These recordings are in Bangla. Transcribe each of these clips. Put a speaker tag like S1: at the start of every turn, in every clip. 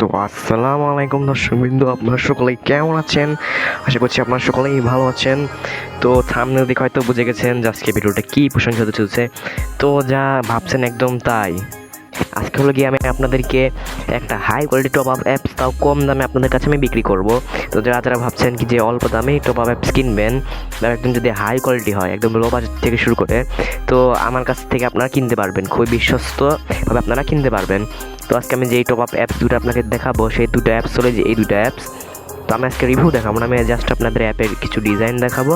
S1: তো আসসালামু আলাইকুম দর্শক বিন্দু আপনারা সকলেই কেমন আছেন? আশা করছি আপনারা সকলেই ভালো আছেন। তো থামনে দেখে হয়তো বুঝে গেছেন যে আজকে ভিডিওটা কী প্রশংসা হতে চলছে। তো যা ভাবছেন একদম তাই। আজকে হলো গিয়ে আমি আপনাদেরকে একটা high quality top up apps তাও কম দামে আপনাদের কাছে আমি বিক্রি করব। তো যারা যারা ভাবছেন কি যে অল্প দামে টপ আপ অ্যাপস কিনবেন, বা একদম যদি হাই কোয়ালিটি হয়, একদম লো বাজেট থেকে শুরু করে, তো আমার কাছ থেকে আপনারা কিনতে পারবেন। খুবই বিশ্বস্তভাবে আপনারা কিনতে পারবেন। তো আজকে আমি যেই টপ আপ অ্যাপস দুটো আপনাকে দেখাবো, সেই দুটো অ্যাপস হলো যে এই দুটো অ্যাপস তো আমি আজকে রিভিউ দেখাবো না, আমি জাস্ট আপনাদের অ্যাপের কিছু ডিজাইন দেখাবো।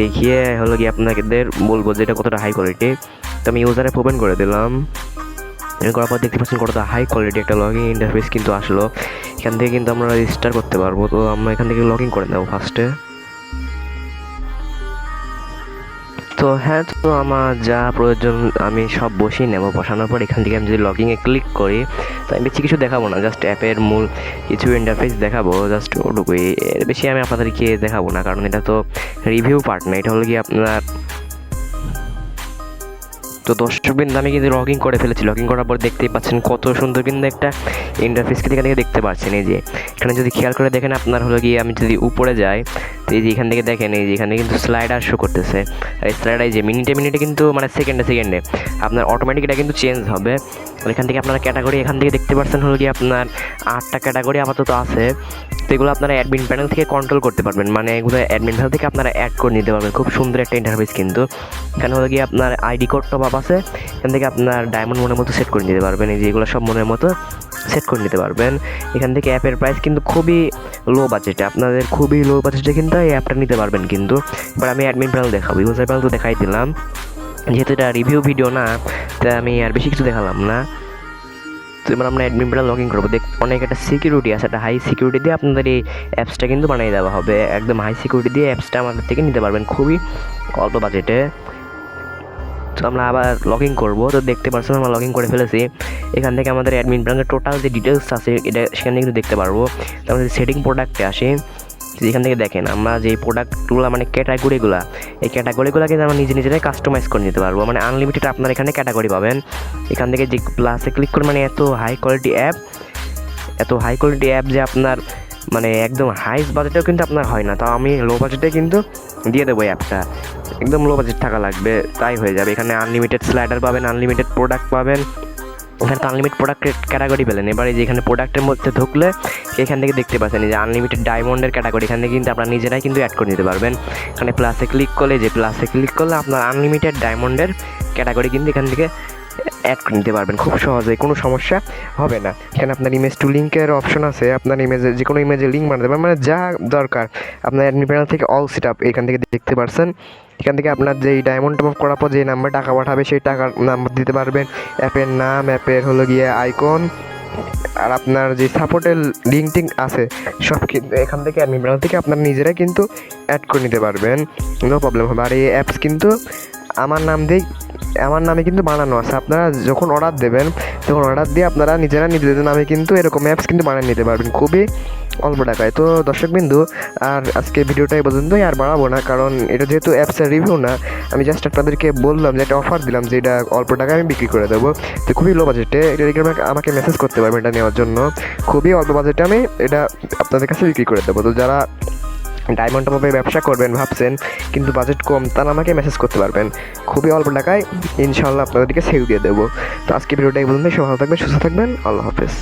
S1: দেখিয়ে হলো গিয়ে আপনাদের বলব যে এটা কতটা হাই কোয়ালিটি তো আমি ইউজারে ওপেন করে দিলাম। এর করার পর দেখতে পাচ্ছেন কতটা হাই কোয়ালিটি একটা লগিং ইন্টারফেস কিন্তু আসলো। এখান থেকে কিন্তু আমরা রেজিস্টার করতে পারব। তো আমরা এখান থেকে লগইন করে নেব ফার্স্টে তো হ্যাঁ তো আমার যা প্রয়োজন আমি সব বসিয়ে নেব। বসানোর পর এখান থেকে আমি যদি লগিংয়ে ক্লিক করি, তো আমি বেশি কিছু দেখাবো না। জাস্ট অ্যাপের মূল কিছু ইন্টারফেস দেখাবো। জাস্ট ওটুকুই। এর বেশি আমি আপনাদেরকে দেখাবো না, কারণ এটা তো রিভিউ পার্ট না। এটা হলো কি আপনার তো দর্শকবৃন্দ, আমি কিন্তু লগইন করে ফেলেছি। লগইন করার পর দেখতেই পাচ্ছেন কত সুন্দর কিন্তু একটা ইন্টারফেস কিন্তু এখানে দেখতে পাচ্ছেন। এই যে, এখানে যদি খেয়াল করে দেখেন, আপনার হলো গিয়ে আমি যদি উপরে যাই তো এই যে এখান থেকে দেখেন, এই যে এখানে কিন্তু স্লাইডার শো করতেছে। আর এই স্লাইডার যে মিনিটে মিনিটে কিন্তু মানে সেকেন্ডে সেকেন্ডে আপনার অটোমেটিক এটা কিন্তু চেঞ্জ হবে। এখান থেকে আপনারা ক্যাটাগরি এখান থেকে দেখতে পাচ্ছেন হলো কি আপনার আটটা ক্যাটাগরি আপাতত আছে। তো এগুলো আপনারা অ্যাডমিন প্যানেল থেকে কন্ট্রোল করতে পারবেন। মানে এগুলো অ্যাডমিন প্যানেল থেকে আপনারা অ্যাড করে নিতে পারবেন। খুব সুন্দর একটা ইন্টারফেস কিন্তু। এখানে হলো গিয়ে আপনার আইডি কোড টপ আপ আছে। এখান থেকে আপনার ডায়মন্ড মনের মতো সেট করে নিতে পারবেন। এই যে এগুলো সব মনের মতো সেট করে নিতে পারবেন। এখান থেকে অ্যাপের প্রাইস কিন্তু খুবই লো বাজেটে আপনাদের খুবই লো বাজেটে কিন্তু এই অ্যাপটা নিতে পারবেন কিন্তু। এবার আমি অ্যাডমিন প্যানেল দেখাবো। ইউজার প্যানেল তো দেখাই দিলাম। যেহেতু এটা রিভিউ ভিডিও না তাই আমি আর বেশি কিছু দেখালাম না। তো এবার আমরা অ্যাডমিন প্যানেল লগ ইন করব। দেখ, অনেক একটা সিকিউরিটি আছে। একটা হাই সিকিউরিটি দিয়ে আপনাদের এই অ্যাপসটা কিন্তু বানিয়ে দেওয়া হবে। একদম হাই সিকিউরিটি দিয়ে অ্যাপসটা আমাদের থেকে নিতে পারবেন খুবই অল্প বাজেটে তো আমরা আবার লগ ইন করব। তো দেখতে পাচ্ছেন, আমরা লগ ইন করে ফেলেছি। এখান থেকে আমাদের অ্যাডমিন প্ল্যানের টোটাল যে ডিটেলস আছে, এটা সেখান কিন্তু দেখতে পারব। তো আমাদের সেটিং প্রোডাক্টে আসি এখান থেকে দেখেন, আমরা যে প্রোডাক্টগুলো মানে ক্যাটাগরিগুলো এই ক্যাটাগরিগুলো কিন্তু আমরা নিজে নিজেরাই কাস্টমাইজ করে নিতে পারব। মানে আনলিমিটেড আপনার এখানে ক্যাটাগরি পাবেন। এখান থেকে যে প্লাসে ক্লিক করে মানে এত হাই কোয়ালিটি অ্যাপ এত হাই কোয়ালিটি অ্যাপ যে আপনার মানে একদম হাইস্ট বাজেটেও কিন্তু আপনার হয় না। তাও আমি লো বাজেটে কিন্তু দিয়ে দেবো অ্যাপটা একদম লো বাজেট টাকা লাগবে, তাই হয়ে যাবে। এখানে আনলিমিটেড স্লাইডার পাবেন আনলিমিটেড প্রোডাক্ট পাবেন। এখানে তো আনলিমিটেড প্রোডাক্ট ক্যাটাগরি পেলেন। এবারে যে এখানে প্রোডাক্টের মধ্যে ঢুকলে, এখান থেকে দেখতে পাচ্ছেন যে আনলিমিটেড ডায়মন্ডের ক্যাটাগরি এখান থেকে কিন্তু আপনারা নিজেরাই কিন্তু অ্যাড করে নিতে পারবেন। এখানে প্লাসে ক্লিক করলে, যে প্লাসে ক্লিক করলে আপনার আনলিমিটেড ডায়মন্ডের ক্যাটাগরি কিন্তু এখান থেকে অ্যাড করে নিতে পারবেন, খুব সহজে, কোনো সমস্যা হবে না। এখানে আপনার ইমেজ টু লিঙ্কের অপশন আছে, আপনার ইমেজে যে কোনো ইমেজে লিঙ্ক বানাতে পারবেন মানে যা দরকার, আপনার অ্যাডমিন প্যানেল থেকে অল সেট আপ এখান থেকে দেখতে পারছেন। এখান থেকে আপনার যেই ডায়মন্ড টপ করার পর যে নাম্বার টাকা পাঠাবে, সেই টাকার নাম্বার দিতে পারবেন। অ্যাপের নাম অ্যাপের হলো গিয়ে আইকন আর আপনার যে সাপোর্টের লিঙ্ক টিঙ্ক আছে, সব কিন্তু এখান থেকে অ্যাডমিন প্যানেল থেকে আপনার নিজেরাই কিন্তু অ্যাড করে নিতে পারবেন। নো প্রবলেম হবে। আর এই অ্যাপস কিন্তু আমার নাম দিয়েই আমার নামে কিন্তু বানানো আছে। আপনারা যখন অর্ডার দেবেন, তখন অর্ডার দিয়ে আপনারা নিজেরা নিজেদের নামে কিন্তু এরকম অ্যাপস কিন্তু বানিয়ে নিতে পারবেন খুবই অল্প টাকায়। তো দর্শক দর্শকবিন্দু আর আজকে ভিডিওটা এই পর্যন্তই, আর বাড়াবো না, কারণ এটা যেহেতু অ্যাপসের রিভিউ না, আমি জাস্ট আপনাদেরকে বললাম যে একটা অফার দিলাম যে এটা অল্প টাকায় আমি বিক্রি করে দেবো। তো খুবই লো বাজেটে এটা আমাকে মেসেজ করতে পারবেন এটা নেওয়ার জন্য। খুবই অল্প বাজেটে আমি এটা আপনাদের কাছে বিক্রি করে দেবো। তো যারা ডায়মন্ড টপে ব্যবসা করবেন ভাবছেন, কিন্তু বাজেট কম তারা আমাকে মেসেজ করতে পারবেন। খুবই অল্প টাকায় ইনশাল্লাহ আপনাদেরকে সেল দিয়ে দেবো। তো আজকে ভিডিওটাই বলুন পর্যন্ত সবাই ভালো থাকবেন, সুস্থ থাকবেন, আল্লাহ হাফেজ।